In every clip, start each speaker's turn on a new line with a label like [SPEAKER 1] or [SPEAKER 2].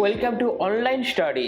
[SPEAKER 1] Welcome to online study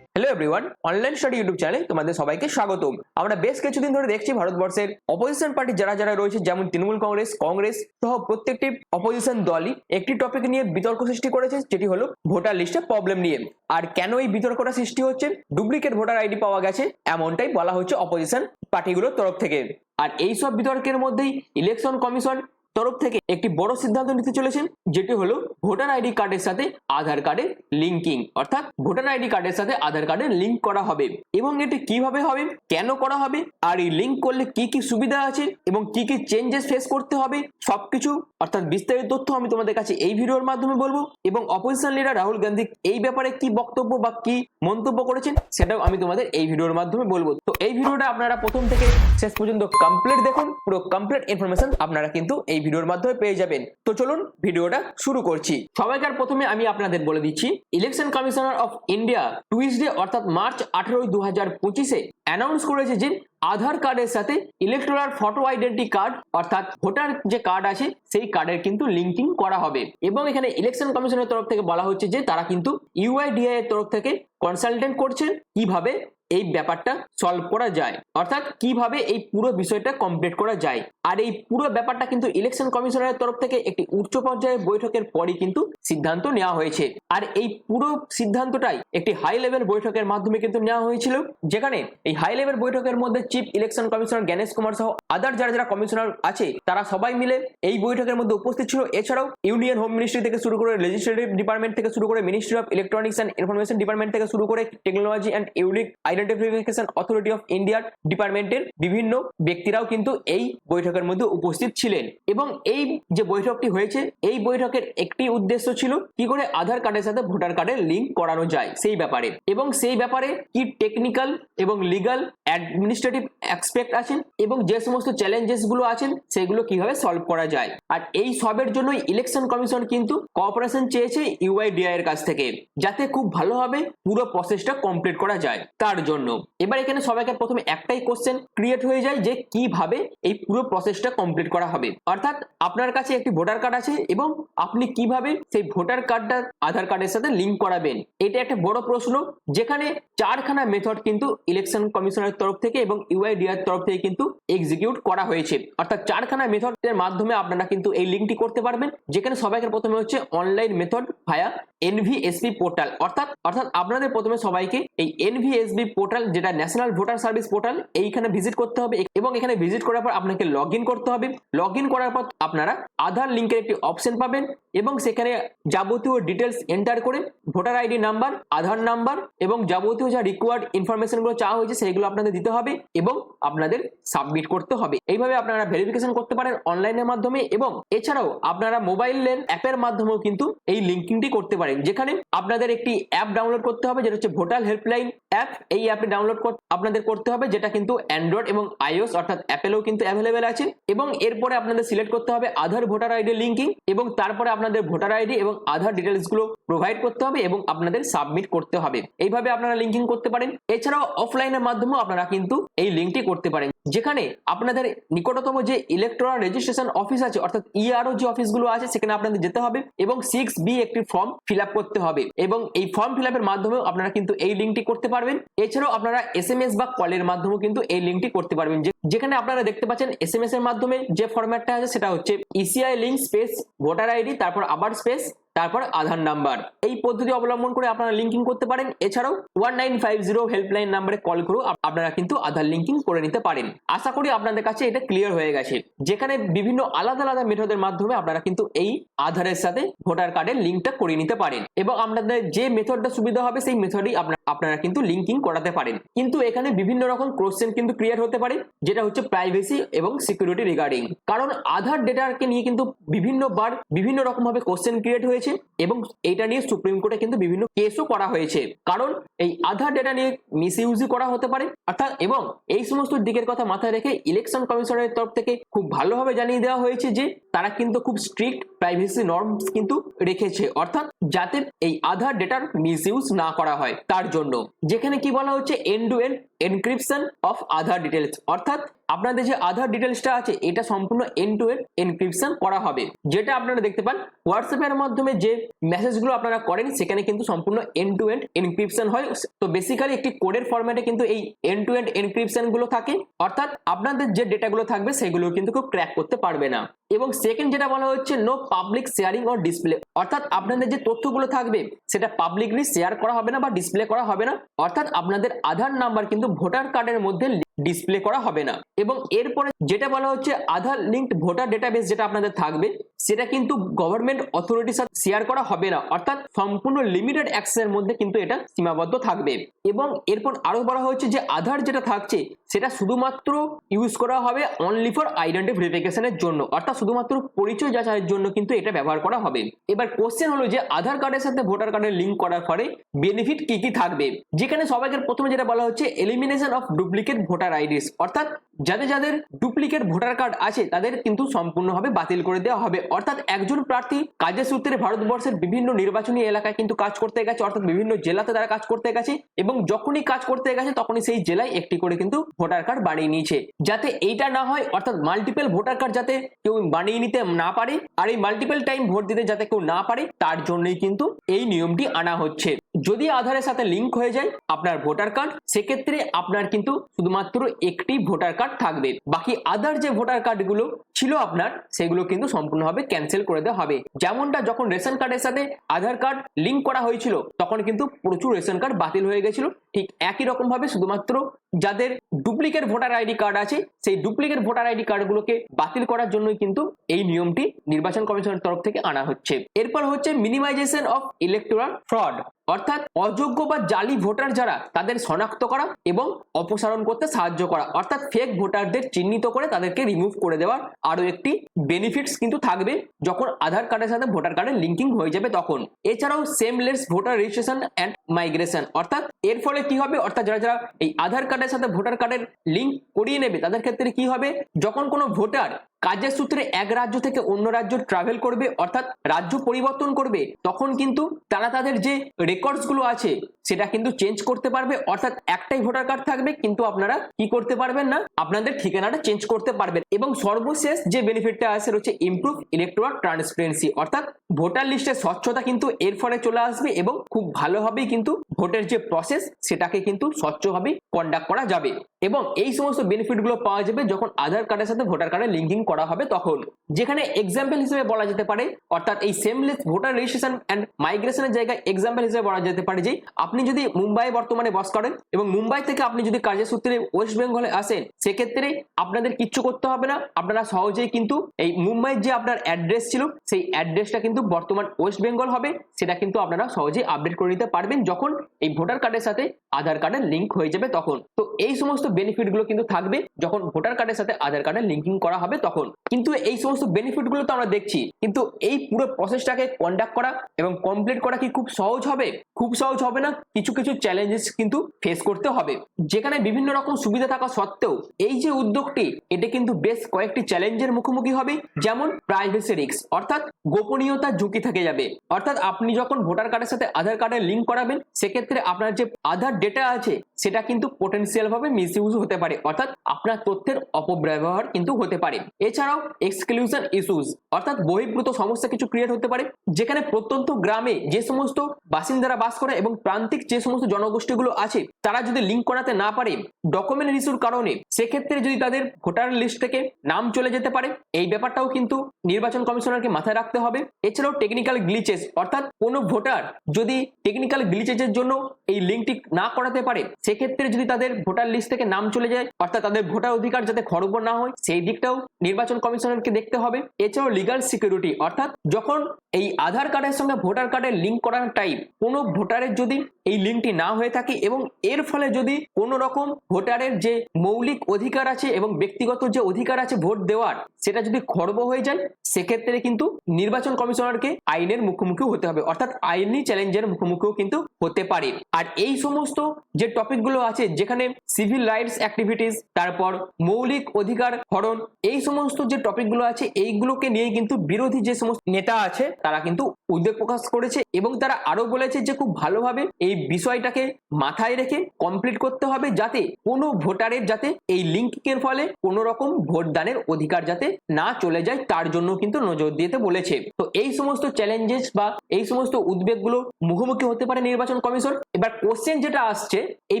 [SPEAKER 1] hello everyone online study YouTube চ্যানেলে তোমাদের সবাইকে স্বাগতম। আমরা বেশ কিছুদিন ধরে দেখছি ভারতবর্ষের অপোজিশন পার্টি যারা যারা রয়েছে, যেমন তৃণমূল কংগ্রেস কংগ্রেস সহ প্রত্যেকটি অপোজিশন দলই একটি টপিক নিয়ে বিতর্ক সৃষ্টি করেছে, যেটি হলো ভোটার লিস্টে প্রবলেম নিয়ে। আর কেন এই বিতর্কটা সৃষ্টি হচ্ছে? ডুপ্লিকেট ভোটার আইডি পাওয়া গেছে, এমনটাই বলা হচ্ছে অপোজিশন পার্টিগুলোর তরফ থেকে। আর এই সব বিতর্কের মধ্যেই ইলেকশন কমিশন তরফ থেকে একটি বড় সিদ্ধান্ত নিতে চলেছেন, যেটি হলো ভোটার আইডি কার্ডের সাথে আধার কার্ডের লিঙ্কিং অর্থাৎ ভোটার আইডি কার্ডের সাথে আধার কার্ডের লিঙ্ক করা হবে। এবং এটি কীভাবে হবে, কেন করা হবে, আর এই লিঙ্ক করলে কি কি সুবিধা আছে, এবং কি কি চেঞ্জেস ফেস করতে হবে, সবকিছু, অর্থাৎ বিস্তারিত তথ্য আমি তোমাদের কাছে এই ভিডিওর মাধ্যমে বলব। এবং অপোজিশন লিডার রাহুল গান্ধী এই ব্যাপারে কি বক্তব্য বা কি মন্তব্য করেছেন, সেটাও আমি তোমাদের এই ভিডিওর মাধ্যমে বলব। তো এই ভিডিওটা আপনারা প্রথম থেকে শেষ পর্যন্ত কমপ্লিট দেখুন, পুরো কমপ্লিট ইনফরমেশন আপনারা কিন্তু এই ভিডিওর মাধ্যমে পেয়ে যাবেন। তো চলুন ভিডিওটা শুরু করছি। সবাইকার প্রথমে আমি আপনাদের বলে দিচ্ছি, election commissioner of India Tuesday অর্থাৎ মার্চ আঠারোই দু হাজার পঁচিশে অ্যানাউন্স করেছে যে আধার কার্ডের সাথে ইলেকট্রাল ফটো আইডেন্টি কার্ড অর্থাৎ ভোটার যে কার্ড আছে, সেই কার্ডের কিন্তু লিঙ্কিং করা হবে। এবং এখানে ইলেকশন কমিশনের তরফ থেকে বলা হচ্ছে যে তারা কিন্তু ইউআইডিআই এর তরফ থেকে কনসালটেন্ট করছেন, কীভাবে এই ব্যাপারটা সলভ করা যায়। অর্থাৎ কীভাবে এই পুরো বিষয়টা কমপ্লিট করা যায়। আর এই পুরো ব্যাপারটা কিন্তু ইলেকশন কমিশনের তরফ থেকে একটি উচ্চ পর্যায়ের বৈঠকের পরই কিন্তু সিদ্ধান্ত নেওয়া হয়েছে। আর এই পুরো সিদ্ধান্তটাই একটি হাই লেভেল বৈঠকের মাধ্যমে কিন্তু নেওয়া হয়েছিল, যেখানে এই হাই লেভেল বৈঠকের মধ্যে chief election commissioner Gyanesh Kumar সহ আদার যারা যারা কমিশনার আছে, তারা সবাই মিলে এই বৈঠকের মধ্যে উপস্থিত ছিল। এছাড়াও ইউনিয়ন হোম মিনিস্ট্রি থেকে শুরু করে লেজিসলেটিভ ডিপার্টমেন্ট থেকে শুরু করে ministry of electronics and information department থেকে শুরু করে technology and unique identification authority of ইন্ডিয়ার ডিপার্টমেন্টের বিভিন্ন ব্যক্তিরাও কিন্তু এই বৈঠকের মধ্যে উপস্থিত ছিলেন। এবং এই যে বৈঠকটি হয়েছে, এই বৈঠকের একটি উদ্দেশ্য ছিল কি করে আধার কার্ডের সাথে ভোটার কার্ডের লিঙ্ক করানো যায় সেই ব্যাপারে। এবং সেই ব্যাপারে কি টেকনিক্যাল এবং লিগাল অ্যাডমিনিস্ট্রেটিভ অ্যাসপেক্ট আছেন এবং যে সমস্ত চ্যালেঞ্জেসগুলো আছেন, সেগুলো কীভাবে সলভ করা যায়। আর এই সবের জন্যই ইলেকশন কমিশন কিন্তু কোঅপারেশন চেয়েছে ইউআইডিআই এর কাছ থেকে, যাতে খুব ভালোভাবে পুরো প্রসেসটা কমপ্লিট করা যায়। তার জন্য। এবার এখানে সবাইকে প্রথমে একটাই কোশ্চেন ক্রিয়েট হয়ে যায় যে কীভাবে এই পুরো প্রসেসটা কমপ্লিট করা হবে। অর্থাৎ আপনার কাছে একটি ভোটার কার্ড আছে এবং আপনি কীভাবে সেই ভোটার কার্ডটা আধার কার্ডের সাথে লিঙ্ক করাবেন। এটা একটা বড় প্রশ্ন। যেখানে চারখানা মেথড কিন্তু ইলেকশন কমিশনের তরফ থেকে এবং ইউআইডিআর তরফ থেকে কিন্তু এক্সিকিউট করা হয়েছে। অর্থাৎ চারখানা মেথডের মাধ্যমে আপনারা কিন্তু এই লিঙ্কটি করতে পারবেন। যেখানে সবাইকে প্রথমে হচ্ছে online method via NVSP portal অর্থাৎ অর্থাৎ আপনাদের প্রথমে সবাইকে এই এনভিএসবি পোর্টাল যেটা ন্যাশনাল ভোটার সার্ভিস পোর্টাল এইখানে ভিজিট করতে হবে। এবং এখানে ভিজিট করার পর আপনাকে লগ করতে হবে। লগ করার পর আপনারা আধার লিঙ্কের একটি অপশন পাবেন এবং সেখানে যাবতীয় ডিটেলস এন্টার করে voter ID number Aadhaar number এবং যাবতীয় যা রিকোয়ার্ড ইনফরমেশনগুলো চাওয়া হয়েছে সেগুলো আপনাদের দিতে হবে এবং আপনাদের সাবমিট করতে হবে। এইভাবে আপনারা ভেরিফিকেশন করতে পারেন অনলাইনের মাধ্যমে এবং এছাড়াও আপনারা মোবাইলের অ্যাপের মাধ্যমেও কিন্তু এই লিঙ্কিংটি করতে পারেন। যেখানে আপনাদের একটি অ্যাপ ডাউনলোড করতে হবে, যেটা হচ্ছে ভোটার হেল্পলাইন অ্যাপ এই অ্যাপে ডাউনলোড আপনাদের করতে হবে, যেটা কিন্তু অ্যান্ড্রয়েড এবং আইওস অর্থাৎ অ্যাপেলেও কিন্তু অ্যাভেলেবেল আছে। এবং এরপরে আপনাদের সিলেক্ট করতে হবে আধার ভোটার আইডি লিঙ্কিং এবং তারপরে আপনাদের ভোটার আইডি এবং আধার ডিটেলসগুলো প্রোভাইড করতে হবে এবং আপনাদের সাবমিট করতে হবে। এইভাবে আপনারা লিঙ্কিং করতে পারেন। এছাড়াও অফলাইনের মাধ্যমেও আপনারা কিন্তু এই লিঙ্কটি করতে পারেন। যেখানে আপনাদের নিকটতম যে ইলেকট্রাল রেজিস্ট্রেশন অফিস আছে, অর্থাৎ ইআরও যে অফিসগুলো আছে, সেখানে আপনাদের যেতে হবে এবং সিক্স বি একটি ফর্ম ফিল করতে হবে এবং এই ফর্ম ফিল আপের মাধ্যমেও আপনারা কিন্তু এই লিঙ্কটি করতে পারবেন। এছাড়াও আপনারা এস এম এস বা কলের মাধ্যমেও কিন্তু এই লিঙ্কটি করতে পারবেন। যেখানে আপনারা দেখতে পাচ্ছেন এস এম এস এর মাধ্যমে যে ফরম্যাটটা আছে, সেটা হচ্ছে ECI link space voter ID তারপর আবার স্পেস তারপর আধার নাম্বার। এই পদ্ধতি অবলম্বন করে আপনারা লিঙ্কিং করতে পারেন। এছাড়াও one nine five zero helpline নাম্বারে কল করেও আপনারা কিন্তু আধার লিঙ্কিং করে নিতে পারেন। আশা করি আপনাদের কাছে এটা ক্লিয়ার হয়ে গেছে। যেখানে বিভিন্ন আলাদা আলাদা মেথডের মাধ্যমে আপনারা কিন্তু এই আধারের সাথে ভোটার কার্ডের লিঙ্কটা করে নিতে পারেন। এবং আপনাদের যে মেথডটা সুবিধা হবে, সেই মেথডই আপনারা কিন্তু লিঙ্কিং করাতে পারেন। কিন্তু এখানে বিভিন্ন রকম কোশ্চেন কিন্তু ক্রিয়েট হতে পারে, যেটা হচ্ছে প্রাইভেসি এবং সিকিউরিটি রিগার্ডিং কারণ আধার ডেটাকে নিয়ে কিন্তু বিভিন্ন বার বিভিন্ন রকম ভাবে কোশ্চেন ক্রিয়েট হয়েছে। এবং এটা নিয়ে সুপ্রিম কোর্টে কিন্তু বিভিন্ন কেসও করা হয়েছে। কারণ এই আধার ডেটা নিয়ে মিস করা হতে পারে, অর্থাৎ এবং এই সমস্ত দিকের কথা মাথায় রেখে ইলেকশন কমিশনের তরফ থেকে খুব ভালোভাবে জানিয়ে দেওয়া হয়েছে যে, তারা কিন্তু খুব স্ট্রিক্ট প্রাইভেসি নর্মস কিন্তু রেখেছে, অর্থাৎ যাতে এই আধার ডেটার মিস না করা হয় তার জন্য। যেখানে কি বলা হচ্ছে end to end encryption of Aadhaar details অর্থাৎ আপনাদের যে আধার ডিটেলসটা আছে, এটা সম্পূর্ণ এন্ড টু এন্ড এনক্রিপশন করা হবে। যেটা আপনারা দেখতে পান হোয়াটসঅ্যাপের মাধ্যমে যে মেসেজগুলো আপনারা করেন, সেখানে কিন্তু সম্পূর্ণ এন্ড টু এন্ড এনক্রিপশন হয়। তো বেসিক্যালি একটি কোডের ফরম্যাটে কিন্তু এই এন্ড টু এন্ড এনক্রিপশনগুলো থাকে। অর্থাৎ আপনাদের যে ডেটাগুলো থাকবে সেগুলো কিন্তু কেউ ক্র্যাক করতে পারবে না। এবং সেকেন্ড যেটা বলা হচ্ছে no public sharing or display অর্থাৎ আপনাদের যে তথ্যগুলো থাকবে, সেটা পাবলিকলি শেয়ার করা হবে না বা ডিসপ্লে করা হবে না। অর্থাৎ আপনাদের আধার নাম্বার কিন্তু ভোটার কার্ডের মধ্যে ডিসপ্লে করা হবে না। এবং এরপরে যেটা বলা হচ্ছে আধার লিঙ্কড ভোটার ডেটাবেস যেটা আপনাদের থাকবে সেটা কিন্তু গভর্নমেন্ট অথরিটির সাথে শেয়ার করা হবে না। অর্থাৎ সম্পূর্ণ লিমিটেড অ্যাক্সেসের মধ্যে কিন্তু এটা সীমাবদ্ধ থাকবে। এবং এরপর আরও বলা হয়েছে যে আধার যেটা থাকছে, সেটা শুধুমাত্র ইউজ করা হবে অনলি ফর আইডেন্টি ভেরিফিকেশনের জন্য। অর্থাৎ শুধুমাত্র পরিচয় যাচাইয়ের জন্য কিন্তু এটা ব্যবহার করা হবে। এবার কোশ্চেন হলো যে আধার কার্ডের সাথে ভোটার কার্ডের লিঙ্ক করার পরে বেনিফিট কি কি থাকবে? যেখানে সবাইকে প্রথমে যেটা বলা হচ্ছে elimination of duplicate voter IDs অর্থাৎ যাদের যাদের ডুপ্লিকেট ভোটার কার্ড আছে, তাদের কিন্তু সম্পূর্ণভাবে বাতিল করে দেওয়া হবে। অর্থাৎ একজন প্রার্থী কাজের সূত্রে ভারতবর্ষের বিভিন্ন নির্বাচনী এলাকায় কিন্তু কাজ করতে গেছে, অর্থাৎ বিভিন্ন জেলাতে তারা কাজ করতে গেছে এবং যখনই কাজ করতে গেছে, তখনই সেই জেলায় একটি করে কিন্তু ভোটার কার্ড বানিয়ে নিয়েছে। যাতে এইটা না হয়, অর্থাৎ মাল্টিপল ভোটার কার্ড যাতে কেউ বানিয়ে নিতে না পারে আর এই মাল্টিপল টাইম ভোট দিতে যাতে কেউ না পারে, তার জন্যই কিন্তু এই নিয়মটি আনা হচ্ছে। যদি আধারের সাথে লিংক হয়ে যায় আপনার ভোটার কার্ড সেক্ষেত্রে আপনার কিন্তু শুধুমাত্র একটি ভোটার কার্ড থাকবে। বাকি আদার যে ভোটার কার্ডগুলো ছিল আপনার, সেগুলো কিন্তু সম্পূর্ণভাবে ক্যান্সেল করে দেওয়া হবে। যেমনটা যখন রেশন কার্ডের সাথে আধার কার্ড লিংক করা হয়েছিল, তখন কিন্তু প্রচুর রেশন কার্ড বাতিল হয়ে গেছিল। ঠিক একই রকম ভাবে শুধুমাত্র যাদের ডুপ্লিকেট ভোটার আইডি কার্ড আছে, সেই ডুপ্লিকেট ভোটার আইডি কার্ডগুলোকে বাতিল করার জন্যই কিন্তু এই নিয়মটি নির্বাচন কমিশনের তরফ থেকে আনা হচ্ছে। এরপর হচ্ছে মিনিমাইজেশন অফ ইলেকট্রাল ফ্রড অর্থাৎ অযোগ্য বা জালি ভোটার যারা, তাদের শনাক্ত করা এবং অপসারণ করতে সাহায্য করা, অর্থাৎ ফেক ভোটারদের চিহ্নিত করে তাদেরকে রিমুভ করে দেওয়ার আরও একটি বেনিফিটস কিন্তু থাকবে যখন আধার কার্ডের সাথে ভোটার কার্ডের লিঙ্কিং হয়ে যাবে তখন। এছাড়াও seamless voter registration and migration অর্থাৎ এর ফলে কি হবে? অর্থাৎ যারা যারা এই আধার কার্ডের সাথে ভোটার কার্ডের লিঙ্ক করিয়ে নেবে তাদের ক্ষেত্রে কি হবে? যখন কোনো ভোটার কাজের সূত্রে এক রাজ্য থেকে অন্য রাজ্য ট্রাভেল করবে, অর্থাৎ রাজ্য পরিবর্তন করবে, তখন কিন্তু তারা তাদের যে রেকর্ডসগুলো আছে, সেটা কিন্তু চেঞ্জ করতে পারবে, অর্থাৎ একটাই ভোটার কার্ড থাকবে, কিন্তু আপনারা কি করতে পারবেন না, আপনাদের ঠিকানাটা চেঞ্জ করতে পারবেন। এবং সর্বশেষ যে বেনিফিটটা আছে, রয়েছে ইমপ্রুভ ইলেকট্রাল ট্রান্সপারেন্সি অর্থাৎ ভোটার লিস্টের স্বচ্ছতা কিন্তু এর ফলে চলে আসবে এবং খুব ভালোভাবেই কিন্তু ভোটের যে প্রসেস সেটাকে কিন্তু স্বচ্ছভাবেই কন্ডাক্ট করা যাবে। এবং এই সমস্ত বেনিফিটগুলো পাওয়া যাবে যখন আধার কার্ডের সাথে ভোটার কার্ডের লিঙ্কিং করা হবে তখন। যেখানে এক্সাম্পল হিসেবে বলা যেতে পারে, অর্থাৎ এই সেমলেস ভোটার রেজিস্ট্রেশন অ্যান্ড মাইগ্রেশনের জায়গায় এক্সাম্পল হিসেবে বলা যেতে পারে যে, আপনি যদি মুম্বাই বর্তমানে বস করেন এবং মুম্বাই থেকে আপনি যদি কার্যসূত্রে ওয়েস্ট বেঙ্গলে আসেন, সেক্ষেত্রে আপনাদের কিচ্ছু করতে হবে না। আপনারা সহজেই কিন্তু এই মুম্বাইয়ের যে আপনার অ্যাড্রেস ছিল, সেই অ্যাড্রেসটা কিন্তু বর্তমান ওয়েস্ট বেঙ্গল হবে। সেটা কিন্তু আপনারা সহজেই আপডেট করে নিতে পারবেন যখন এই ভোটার কার্ডের সাথে আধার কার্ডের লিঙ্ক হয়ে যাবে তখন। তো এই সমস্ত বেনিফিটগুলো কিন্তু থাকবে যখন ভোটার কার্ডের সাথে আধার কার্ডের লিঙ্কিং করা হবে তখন। কিন্তু এই সমস্ত বেনিফিটগুলো তো আমরা দেখছি। কিন্তু এই পুরো প্রসেসটাকে কন্ডাক্ট করা এবং কমপ্লিট করা কি খুব সহজ হবে? খুব সহজ হবে না। কিছু কিছু চ্যালেঞ্জেস কিন্তু ফেস করতে হবে। যেখানে বিভিন্ন রকম সুবিধা থাকা সত্ত্বেও এই যে উদ্যোগটি, এটা কিন্তু বেশ কয়েকটি চ্যালেঞ্জের মুখোমুখি হবে। যেমন প্রাইভেসি রিক্স অর্থাৎ গোপনীয়তার ঝুঁকি থেকে যাবে। অর্থাৎ আপনি যখন ভোটার কার্ডের সাথে আধার কার্ডের লিঙ্ক করাবেন, সেক্ষেত্রে আপনার যে আধার ডেটা আছে, সেটা কিন্তু পোটেন্সিয়াল ভাবে মিস হতে পারে। অর্থাৎ আপনার তথ্যের অপব্যবহার কিন্তু হতে পারে। এছাড়াও এক্সক্লুশন ইস্যুস অর্থাৎ বহির্ভূত সমস্যা কিছু ক্রিয়েট হতে পারে, যেখানে প্রত্যন্ত গ্রামে যে সমস্ত বাসিন্দারা বাস করে এবং প্রান্তিক যে সমস্ত জনগোষ্ঠীগুলো আছে, তারা যদি লিঙ্ক করাতে না পারে ডকুমেন্ট ইস্যুর কারণে, সেক্ষেত্রে যদি তাদের ভোটার লিস্ট থেকে নাম চলে যেতে পারে, এই ব্যাপারটাও কিন্তু নির্বাচন কমিশনারকে মাথায় রাখতে হবে। এছাড়াও টেকনিক্যাল গ্লিচেস অর্থাৎ কোনো ভোটার যদি টেকনিক্যাল গ্লিচেসের জন্য এই লিঙ্কটি না করাতে পারে, সেক্ষেত্রে যদি তাদের ভোটার লিস্ট থেকে নাম চলে যায়, অর্থাৎ তাদের ভোটার অধিকার যাতে খর্ব না হয়, সেই দিকটাও নির্বাচন কমিশনারকে দেখতে হবে। এছাড়াও লিগাল সিকিউরিটি অর্থাৎ যখন এই আধার কার্ডের সঙ্গে ভোটার কার্ডের লিঙ্ক করার টাইম কোনো ভোটারের যদি এই লিঙ্কটি না হয়ে থাকে এবং এর ফলে যদি কোনো রকম ভোটারের যে মৌলিক অধিকার আছে এবং ব্যক্তিগত যে অধিকার আছে ভোট দেওয়ার, সেটা যদি খর্ব হয়ে যায়, সেক্ষেত্রে কিন্তু নির্বাচন কমিশনারকে আইনের মুখোমুখি হতে হবে। অর্থাৎ আইনি চ্যালেঞ্জের মুখোমুখিও কিন্তু হতে পারে। আর এই সমস্ত যে টপিকগুলো আছে, যেখানে সিভিল রাইটস অ্যাক্টিভিটিস তারপর মৌলিক অধিকার হরণ, এই সমস্ত যে টপিকগুলো আছে, এইগুলোকে নিয়ে কিন্তু বিরোধী যে সমস্ত নেতা আছে, তারা কিন্তু উদ্বেগ প্রকাশ করেছে এবং তারা আরও বলেছে যে খুব ভালোভাবে এই বিষয়টাকে মাথায় রেখে কমপ্লিট করতে হবে যাতে কোনো ভোটারের যাতে এই লিঙ্কের ফলে কোনো রকম ভোটদানের অধিকার যাতে না চলে যায়, তার জন্য কিন্তু নজর দিতে বলেছে। তো এই সমস্ত চ্যালেঞ্জেস বা এই সমস্ত উদ্বেগগুলো মুখোমুখি হতে পারে নির্বাচন কমিশন। এবার কোশ্চেন যেটা আসছে, এই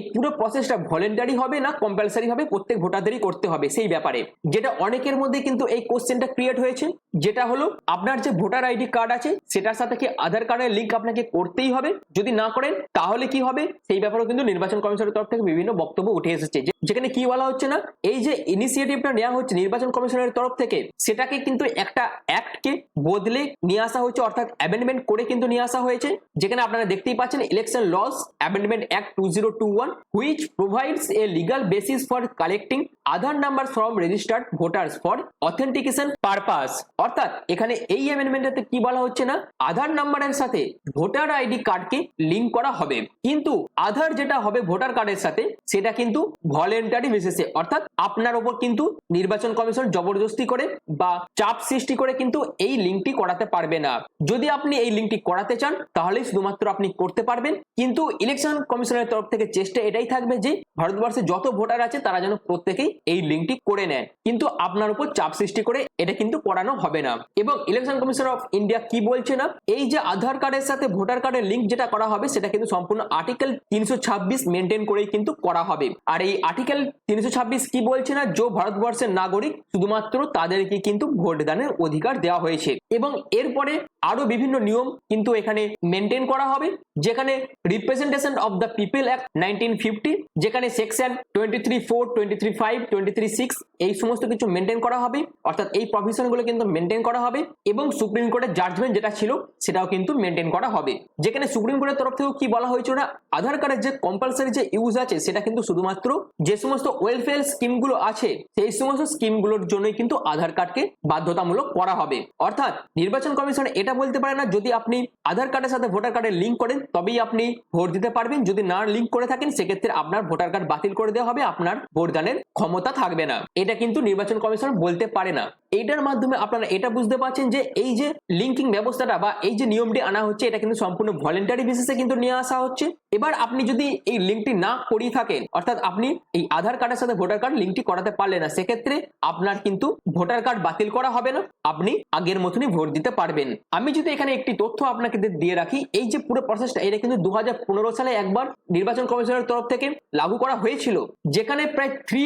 [SPEAKER 1] পুরো প্রসেসটা ভলেন্টারি হবে না কম্পালসারি হবে? প্রত্যেক ভোটারদেরই করতে হবে সেই ব্যাপারে। যেটা অনেকের মধ্যে কিন্তু এই কোশ্চেনটা ক্রিয়েট হয়েছে, যেটা হলো আপনার যে ভোটার আইডি কার্ড আছে, সেটার সাথে কি আধার কার্ডের লিঙ্ক আপনাকে করতেই হবে? যদি না করেন, তাহলে কি হবে? সেই ব্যাপারেও কিন্তু নির্বাচন কমিশনের তরফ থেকে বিভিন্ন বক্তব্য উঠে এসেছে। যেখানে কি বলা হচ্ছে না, এই যে ইনিশিয়েটিভটা নেওয়া হচ্ছে নির্বাচন কমিশনের তরফ থেকে, সেটাকে কিন্তু একটা অ্যাক্টকে বদলে নিয়ে আসা হয়েছে, অর্থাৎ অ্যামেন্ডমেন্ট করে কিন্তু নিয়ে আসা হয়েছে। যেখানে আপনারা দেখতেই পাচ্ছেন election laws amendment act two zero two one which provides a legal basis for collecting Aadhaar number from registered voters for authentication purpose অর্থাৎ এখানে এই অ্যামেন্ডমেন্টে কি বলা হচ্ছে না? আধার নাম্বারের সাথে ভোটার আইডি কার্ডকে লিঙ্ক করা হবে। কিন্তু আধার যেটা হবে ভোটার কার্ডের সাথে, সেটা কিন্তু ভলেন্টারি বেসিসে অর্থাৎ আপনার ওপর কিন্তু নির্বাচন কমিশন জবরদস্তি করে বা চাপ সৃষ্টি করে কিন্তু এই লিঙ্কটি করাতে পারবে না। যদি আপনি এই লিঙ্কটি করাতে চান তাহলে শুধুমাত্র আপনি করতে পারবেন। কিন্তু ইলেকশন কমিশনের তরফ থেকে চেষ্টা এটাই থাকবে যে, ভারতবর্ষে যত ভোটার আছে, তারা যেন প্রত্যেকেই এই লিঙ্কটি করে নেন কিন্তু আপনার উপর চাপ সৃষ্টি করে এটা কিন্তু করানো হবে না। এবং ইলেকশন কমিশন অফ ইন্ডিয়া কি বলছে না? এই যে আধার কার্ডের সাথে ভোটার কার্ডের লিঙ্ক যেটা করা হবে, সেটা কিন্তু সম্পূর্ণ আর্টিকেল তিনশো ছাব্বিশ মেনটেন করেই কিন্তু করা হবে। আর এই আর্টিকেল তিনশো ছাব্বিশ কি বলছে না? যে ভারতবর্ষের নাগরিক, শুধুমাত্র তাদেরকে কিন্তু ভোট দানের অধিকার দেওয়া হয়েছে। এবং এরপরে আরও বিভিন্ন নিয়ম কিন্তু এখানে মেনটেন করা হবে, যেখানে representation of the people act nineteen fifty যেখানে section twenty three four twenty three five twenty three six এই সমস্ত কিছু মেনটেন করা হবে, অর্থাৎ এই প্রভিশনগুলো কিন্তু মেনটেন করা হবে এবং সুপ্রিম কোর্টের জাজমেন্ট যেটা ছিল সেটাও কিন্তু মেনটেন করা হবে। যেখানে সুপ্রিম কোর্টের তরফ থেকেও কি বলা হয়েছিল না? আধার কার্ডের যে কম্পালসারি যে ইউজ আছে সেটা কিন্তু শুধুমাত্র যে সমস্ত ওয়েলফেয়ার স্কিমগুলো আছে, সেই সমস্ত স্কিমগুলোর জন্যই কিন্তু আধার কার্ডকে বাধ্যতামূলক করা হবে। অর্থাৎ নির্বাচন কমিশন এটা বলতে পারে না, যদি আপনি আধার কার্ডের সাথে ভোটার কার্ডের লিঙ্ক করেন, তবেই আপনি ভোট দিতে পারবেন। যদি না লিঙ্ক করে থাকেন, সেক্ষেত্রে আপনার ভোটার কার্ড বাতিল করে দেওয়া হবে, আপনার ভোটদানের ক্ষমতা থাকবে না। এটা কিন্তু নির্বাচন কমিশন বলতে পারে না। এইটার মাধ্যমে আপনারা এটা বুঝতে পারছেন যে এই যে লিঙ্কিং ব্যবস্থাটা বা এই যে নিয়মটি আনা হচ্ছে, এটা কিন্তু সম্পূর্ণ ভলেন্টারি বেসিসে কিন্তু নিয়ে আসা হচ্ছে। এবার আপনি যদি এই লিঙ্কটি না করিয়ে থাকেন, অর্থাৎ আপনি এই আধার কার্ডের সাথে ভোটার কার্ড লিঙ্কটি করাতে পারলেন না, সেক্ষেত্রে আপনার কিন্তু ভোটার কার্ড বাতিল করা হবে না। আপনি আগের মতনই ভোট দিতে পারবেন। আমি যদি এখানে একটি তথ্য আপনাকে দিয়ে রাখি, এই যে পুরো প্রসেসটা এটা কিন্তু দু হাজার পনেরো সালে একবার নির্বাচন কমিশনের তরফ থেকে লাগু করা হয়েছিল, যেখানে প্রায় থ্রি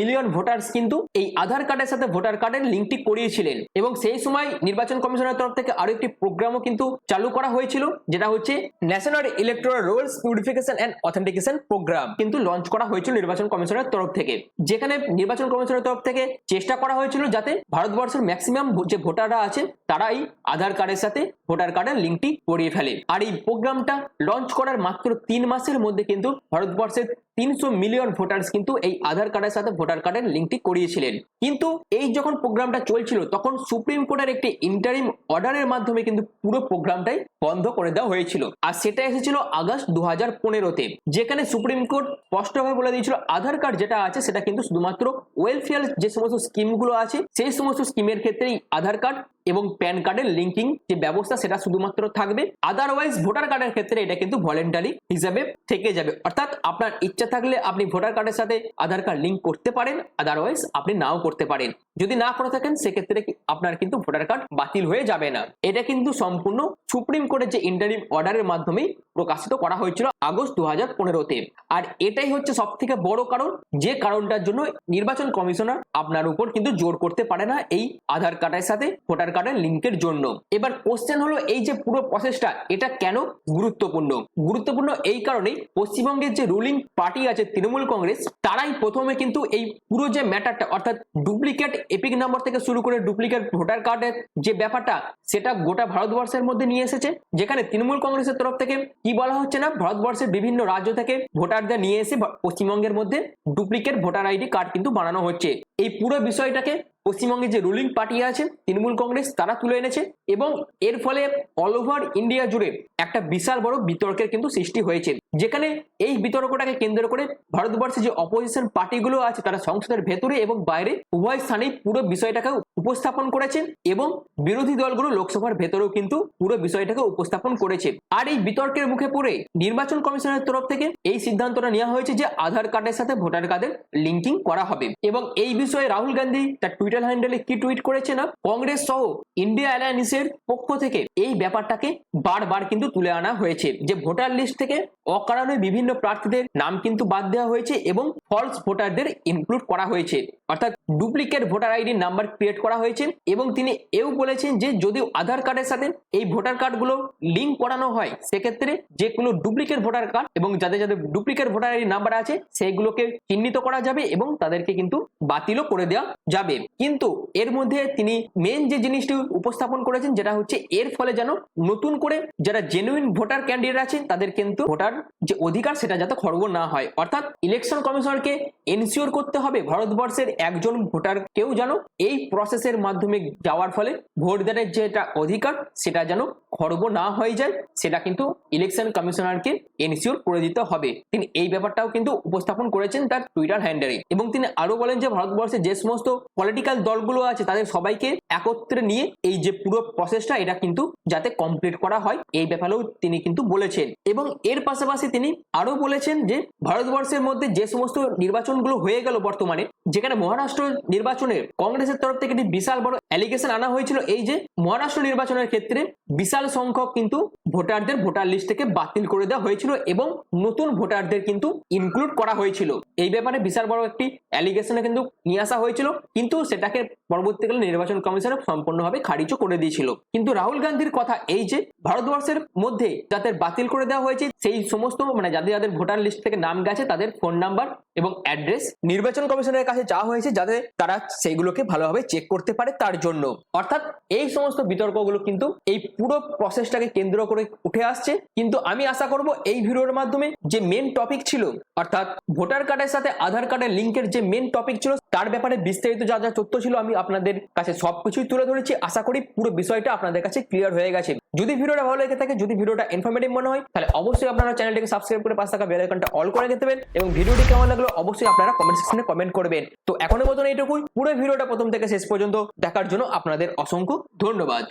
[SPEAKER 1] মিলিয়ন ভোটার্স কিন্তু এই আধার কার্ডের সাথে ভোটার কার্ডের লিঙ্কটি করিয়েছিলেন এবং সেই সময় নির্বাচন কমিশনের তরফ থেকে আরও একটি প্রোগ্রামও কিন্তু চালু করা হয়েছিল, যেটা হচ্ছে national electoral rolls purification and authentication programme কিন্তু লঞ্চ করা হয়েছিল নির্বাচন কমিশনের তরফ থেকে। যেখানে নির্বাচন কমিশনের তরফ থেকে চেষ্টা করা হয়েছিল যাতে ভারতবর্ষের ম্যাক্সিমাম যে ভোটাররা আছে, তারাই আধার কার্ডের সাথে ভোটার কার্ডের লিঙ্কটি করিয়ে ফেলে। আর এই প্রোগ্রামটা লঞ্চ করার মাত্র তিন মাসের মধ্যে কিন্তু ভারতবর্ষের তিনশো মিলিয়ন ভোটার্স কিন্তু এই আধার কার্ডের সাথে ভোটার কার্ডের লিঙ্কটি করিয়েছিলেন। কিন্তু এই যখন প্রোগ্রামটা চলছিল, তখন সুপ্রিম কোর্টের একটি ইন্টারিম অর্ডারের মাধ্যমে কিন্তু পুরো প্রোগ্রামটাই বন্ধ করে দেওয়া হয়েছিল। আর সেটা এসেছিল আগস্ট দু হাজার পনেরোতে যেখানে সুপ্রিম কোর্ট স্পষ্টভাবে বলে দিয়েছিল, আধার কার্ড যেটা আছে সেটা কিন্তু শুধুমাত্র ওয়েলফেয়ার যে সমস্ত স্কিমগুলো আছে, সেই সমস্ত স্কিমের ক্ষেত্রেই আধার কার্ড এবং প্যান কার্ডের লিঙ্কিং যে ব্যবস্থা, সেটা শুধুমাত্র থাকবে। আদারওয়াইজ ভোটার কার্ডের ক্ষেত্রে এটা কিন্তু ভলেন্টারি হিসাবে থেকে যাবে। অর্থাৎ আপনার ইচ্ছা থাকলে আপনি ভোটার কার্ডের সাথে আধার কার্ড লিঙ্ক করতে পারেন আদারওয়াইজ আপনি নাও করতে পারেন। যদি না করে থাকেন, সেক্ষেত্রে আপনার কিন্তু ভোটার কার্ড বাতিল হয়ে যাবে না। এটা কিন্তু সম্পূর্ণ সুপ্রিম কোর্টের যে ইন্টারিম অর্ডারের মাধ্যমেই প্রকাশিত করা হয়েছিল আগস্ট দু হাজার পনেরোতে। আর এটাই হচ্ছে সব থেকে বড় কারণ, যে কারণটার জন্য নির্বাচন কমিশনার আপনার উপর কিন্তু জোর করতে পারে না এই আধার কার্ডের সাথে ভোটার কার্ডের লিঙ্কের জন্য। এবার কোশ্চেন হলো, এই যে পুরো প্রসেসটা এটা কেন গুরুত্বপূর্ণ? গুরুত্বপূর্ণ এই কারণেই পশ্চিমবঙ্গের যে রুলিং পার্টি আছে তৃণমূল কংগ্রেস, তারাই প্রথমে কিন্তু এই পুরো যে ম্যাটারটা অর্থাৎ ডুপ্লিকেট এপিক নাম্বার থেকে শুরু করে ডুপ্লিকেট ভোটার কার্ডের যে ব্যাপারটা, সেটা গোটা ভারতবর্ষের মধ্যে নিয়ে এসেছে। যেখানে তৃণমূল কংগ্রেসের তরফ থেকে কি বলা হচ্ছে না, ভারতবর্ষের বিভিন্ন রাজ্য থেকে ভোটারদের নিয়ে এসে পশ্চিমবঙ্গের মধ্যে ডুপ্লিকেট ভোটার আইডি কার্ড কিন্তু বানানো হচ্ছে। এই পুরো বিষয়টাকে পশ্চিমবঙ্গে যে রুলিং পার্টি আছে, তৃণমূল কংগ্রেস, তারা তুলে এনেছে এবং এর ফলে অল ওভার ইন্ডিয়া জুড়ে একটা বিশাল বড় বিতর্কের কিন্তু সৃষ্টি হয়েছে। যেখানে এই বিতর্কটাকে কেন্দ্র করে ভারতবর্ষে যে অপোজিশন পার্টিগুলো আছে, তারা সংসদের ভেতরে এবং বাইরে উভয় স্থানেই পুরো বিষয়টাকে উপস্থাপন করেছেন এবং বিরোধী দলগুলো লোকসভার ভেতরেও কিন্তু পুরো বিষয়টাকে উপস্থাপন করেছে। আর এই বিতর্কের মুখে পড়ে নির্বাচন কমিশনের তরফ থেকে এই সিদ্ধান্তটা নেওয়া হয়েছে যে আধার কার্ডের সাথে ভোটার কার্ডের লিঙ্কিং করা হবে। এবং এই বিষয়ে রাহুল গান্ধী তার টুইটার হ্যান্ডেলে কি টুইট করেছে না কংগ্রেস সহ ইন্ডিয়া অ্যালায়েন্সের পক্ষ থেকে এই ব্যাপারটাকে বারবার কিন্তু তুলে আনা হয়েছে। যে ভোটার লিস্ট থেকে অকারণে বিভিন্ন প্রার্থীদের নাম কিন্তু বাদ দেওয়া হয়েছে এবং ফলস ভোটারদের ইনক্লুড করা হয়েছে। অর্থাৎ duplicate voter ID number create করা হয়েছে এবং তিনি এও বলেছেন যে যদি আধার কার্ডের সাথে এই ভোটার কার্ডগুলো লিঙ্ক করানো হয়, সেক্ষেত্রে যেগুলো ডুপ্লিকেট ভোটার কার্ড এবং যাদের যাদের ডুপ্লিকেট ভোটার আইডি নাম্বার আছে, সেইগুলোকে চিহ্নিত করা যাবে এবং তাদেরকে কিন্তু বাতিলও করে দেওয়া যাবে। কিন্তু এর মধ্যে তিনি মেন যে জিনিসটি উপস্থাপন করেছেন যেটা হচ্ছে এর ফলে যেন নতুন করে যারা জেনুইন ভোটার ক্যান্ডিডেট আছেন, তাদের কিন্তু ভোটার যে অধিকার সেটা যাতে খর্ব না হয়। অর্থাৎ ইলেকশন কমিশনারকে এনশিওর করতে হবে ভারতবর্ষের একজন ভোটার কেউ যেন এই প্রসেসের মাধ্যমে যাওয়ার ফলে ভোট দেওয়ার যেটা অধিকার সেটা যেন খর্ব না হয়ে যায়, সেটা কিন্তু ইলেকশন কমিশনারকে এনশিওর করে দিতে হবে। তিনি এই ব্যাপারটাও কিন্তু উপস্থাপন করেছেন তার টুইটার হ্যান্ডেলে এবং তিনি আরও বলেন যে ভারতবর্ষে যে সমস্ত পলিটিক্যাল দলগুলো আছে, তাদের সবাইকে একত্রে নিয়ে এই যে পুরো প্রসেসটা এটা কিন্তু যাতে কমপ্লিট করা হয়, এই ব্যাপারেও তিনি কিন্তু বলেছেন। এবং এর পাশাপাশি তিনি আরও বলেছেন যে, ভারতবর্ষের মধ্যে যে সমস্ত নির্বাচনগুলো হয়ে গেল বর্তমানে, যেখানে মহারাষ্ট্র নির্বাচনের কংগ্রেসের তরফ থেকে একটি বিশাল বড় অ্যালিগেশন আনা হয়েছিল, এই যে মহারাষ্ট্র নির্বাচনের ক্ষেত্রে বিশাল সংখ্যক কিন্তু ভোটারদের ভোটার লিস্ট থেকে বাতিল করে দেওয়া হয়েছিল এবং নতুন ভোটারদের কিন্তু ইনক্লুড করা হয়েছিল। এই ব্যাপারে বিশাল বড় একটি অ্যালিগেশনে কিন্তু নিয়ে আসা হয়েছিল, কিন্তু সেটাকে পরবর্তীকালে নির্বাচন কমিশন সম্পূর্ণভাবে খারিজও করে দিয়েছিল। কিন্তু রাহুল গান্ধীর কথা এই যে ভারতবর্ষের মধ্যে যাদের বাতিল করে দেওয়া হয়েছে, সেই সমস্ত মানে যাদের যাদের ভোটার লিস্ট থেকে নাম গেছে, তাদের ফোন নাম্বার এবং অ্যাড্রেস নির্বাচন কমিশনের কাছে চাওয়া হয়েছে, যাতে তারা সেইগুলোকে ভালোভাবে চেক করতে পারে তার জন্য। অর্থাৎ এই সমস্ত বিতর্কগুলো কিন্তু এই পুরো প্রসেসটাকে কেন্দ্র করে উঠে আসছে। কিন্তু আমি আশা করব এই ভিডিওর মাধ্যমে যে মেন টপিক ছিল, অর্থাৎ ভোটার কার্ডের সাথে আধার কার্ডের লিঙ্কের যে মেন টপিক ছিল, তার ব্যাপারে বিস্তারিত যা যা তথ্য ছিল আমি আপনাদের কাছে সবকিছুই তুলে ধরেছি। আশা করি পুরো বিষয়টা আপনাদের কাছে ক্লিয়ার হয়ে গেছে। যদি ভিডিওটা ভালো লেগে থাকে, যদি ভিডিওটা ইনফরমেটিভ মনে হয়, তাহলে অবশ্যই আপনারা চ্যানেলটিকে সাবস্ক্রাইব করে পাশে থাকা বেল আইকনটা অল করে দিতে দেবেন এবং ভিডিওটি কেমন লাগল অবশ্যই আপনারা কমেন্ট সেকশনে কমেন্ট করবেন। তো এখনের মতন এইটুকুই। পুরো ভিডিওটা প্রথম থেকে শেষ পর্যন্ত দেখার জন্য আপনাদের অসংখ্য ধন্যবাদ।